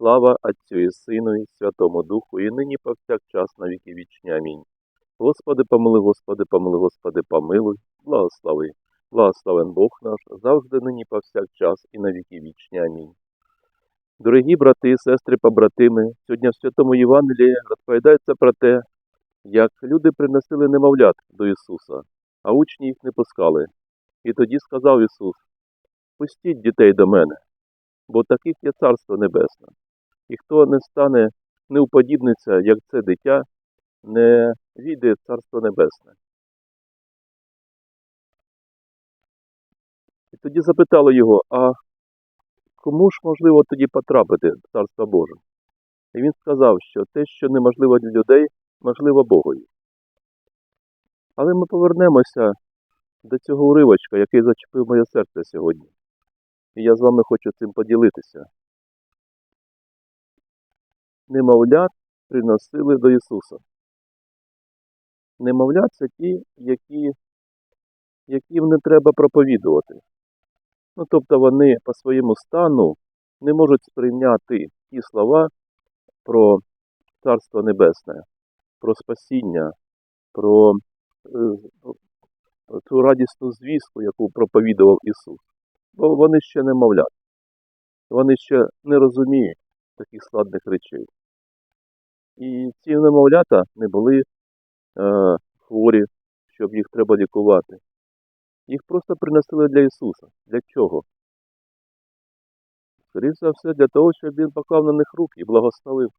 Слава Отцю і Сину і Святому Духу, і нині повсякчас на віки вічні. Амінь. Господи, помили, Господи, помили, Господи, помилуй, благослови. Благословен Бог наш, завжди нині повсякчас і на віки вічні. Амінь. Дорогі брати, сестри, побратими, сьогодні в Святому Євангелії розповідається про те, як люди приносили немовлят до Ісуса, а учні їх не пускали. І тоді сказав Ісус: Пустіть дітей до мене, бо таких є Царство Небесне. І хто не стане, не уподібниться, як це дитя, не війде в Царство Небесне. І тоді запитали його, а кому ж можливо тоді потрапити в Царство Боже? І він сказав, що те, що неможливо для людей, можливо Богові. Але ми повернемося до цього уривочка, який зачепив моє серце сьогодні. І я з вами хочу цим поділитися. Немовлят приносили до Ісуса. Немовлят це ті, які, яким не треба проповідувати. Ну, тобто вони по своєму стану не можуть сприйняти ті слова про Царство Небесне, про спасіння, про е, ту радісну звістку, яку проповідував Ісус. Бо вони ще не мовлят. Вони ще не розуміють таких складних речей. І ці немовлята не були е, хворі, щоб їх треба лікувати. Їх просто приносили для Ісуса. Для чого? Скоріше за все, для того, щоб Він поклав на них руки і благословив.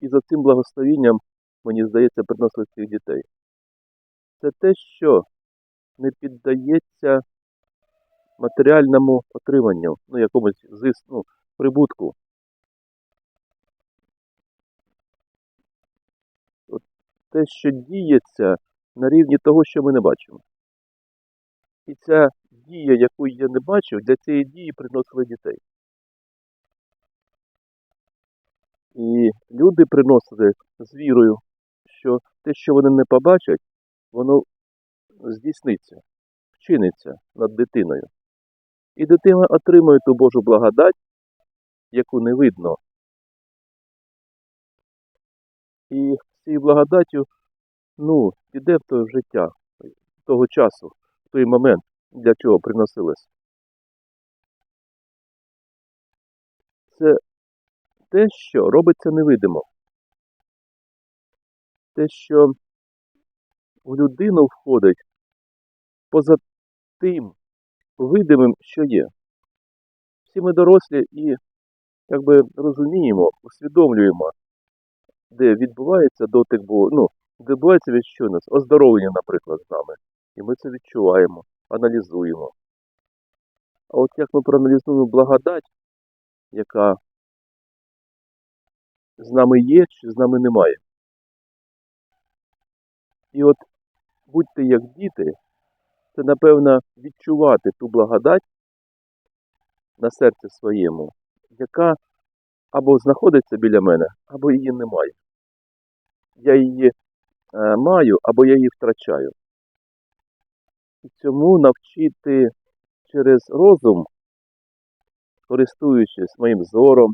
І за цим благословінням, мені здається, приносили цих дітей. Це те, що не піддається матеріальному отриманню, ну, якомусь зис, ну, прибутку. Те, що діється на рівні того, що ми не бачимо. І ця дія, яку я не бачив, для цієї дії приносили дітей. І люди приносили з вірою, що те, що вони не побачать, воно здійсниться, вчиниться над дитиною. І дитина отримує ту Божу благодать, яку не видно. І цією благодаттю, ну, піде в те життя того часу, в той момент, для чого приносилось. Це те, що робиться невидимо. Те, що в людину входить поза тим видимим, що є. Всі ми дорослі і якби розуміємо, усвідомлюємо, де відбувається дотик Бога, ну, відбувається відчуйність, оздоровлення, наприклад, з нами. І ми це відчуваємо, аналізуємо. А от як ми проаналізуємо благодать, яка з нами є чи з нами немає. І от будьте як діти, це напевно відчувати ту благодать на серці своєму, яка або знаходиться біля мене, або її немає. Я її е, маю, або я її втрачаю. І цьому навчити через розум, користуючись моїм зором,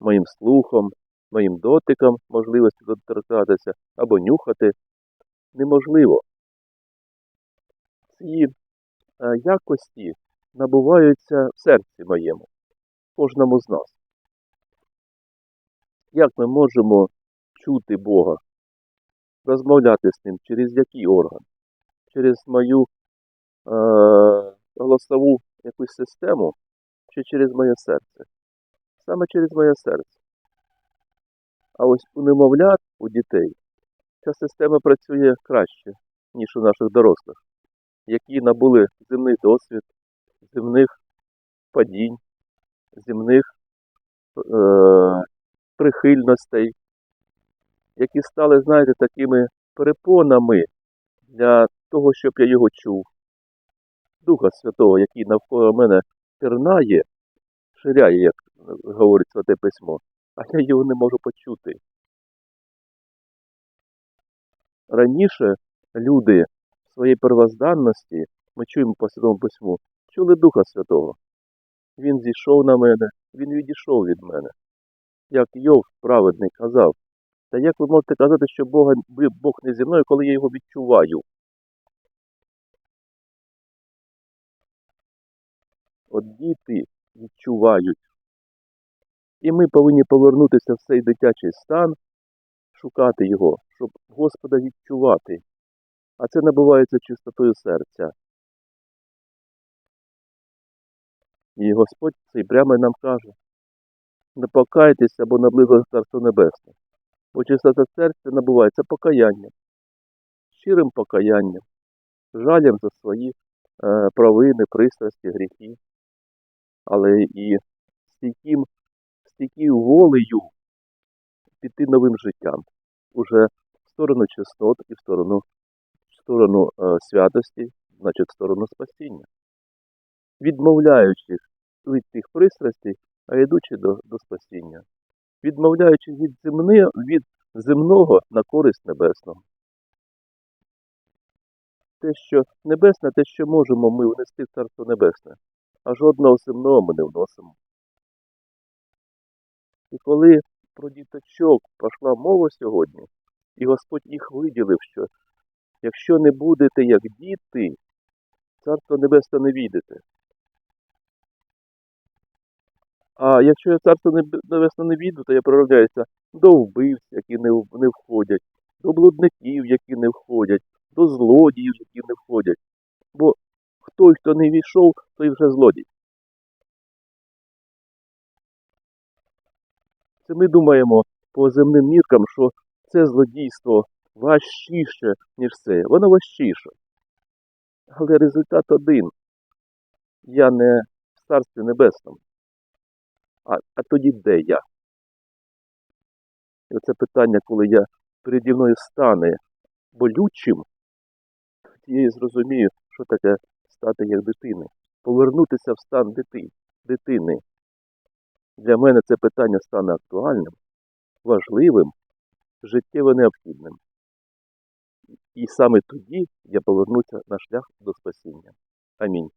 моїм слухом, моїм дотиком, можливості доторкатися або нюхати, неможливо. Ці е, якості набуваються в серці моєму, кожному з нас. Як ми можемо чути Бога, розмовляти з ним, через який орган? Через мою е, голосову якусь систему чи через моє серце? Саме через моє серце. А ось у немовлят, у дітей, ця система працює краще, ніж у наших дорослих, які набули земний досвід, земних падінь, земних е, прихильностей, які стали, знаєте, такими перепонами для того, щоб я його чув. Духа Святого, який навколо мене пірнає, ширяє, як говорить Святе Письмо, а я його не можу почути. Раніше люди в своїй первозданності, ми чуємо по Святому Письму, чули Духа Святого. Він зійшов на мене, він відійшов від мене. Як Йов праведний казав, та як ви можете казати, що Бога, Бог не зі мною, коли я його відчуваю? От діти відчувають. І ми повинні повернутися в цей дитячий стан, шукати його, щоб Господа відчувати. А це набувається чистотою серця. І Господь цей прямо нам каже: не покайтеся, бо наблизилось Царство Небесне. Бо чистота серця набувається покаянням, щирим покаянням, жалем за свої е, провини, пристрасті, гріхи, але і стійким, стійкою волею піти новим життям уже в сторону чеснот і в сторону, в сторону е, святості, значить в сторону спасіння, відмовляючись від тих пристрастей, а йдучи до, до спасіння, відмовляючись від, земни, від земного на користь небесного. Те, що небесне, те, що можемо ми внести в Царство Небесне, а жодного земного ми не вносимо. І коли про діточок пішла мова сьогодні, і Господь їх виділив, що якщо не будете як діти, Царство Небесне не війдете. А якщо я Царство Неб- Небесне не війду, то я проявляюся до вбивць, які не, не входять, до блудників, які не входять, до злодіїв, які не входять. Бо хто, хто не війшов, той вже злодій. Це ми думаємо по земним міркам, що це злодійство важчіше, ніж це. Воно важчіше. Але результат один. Я не в Царстві Небесному. А, а тоді де я? І оце питання, коли я переді мною стане болючим, тоді я і зрозумію, що таке стати як дитини. Повернутися в стан дити, дитини. Для мене це питання стане актуальним, важливим, життєво необхідним. І саме тоді я повернуся на шлях до спасіння. Амінь.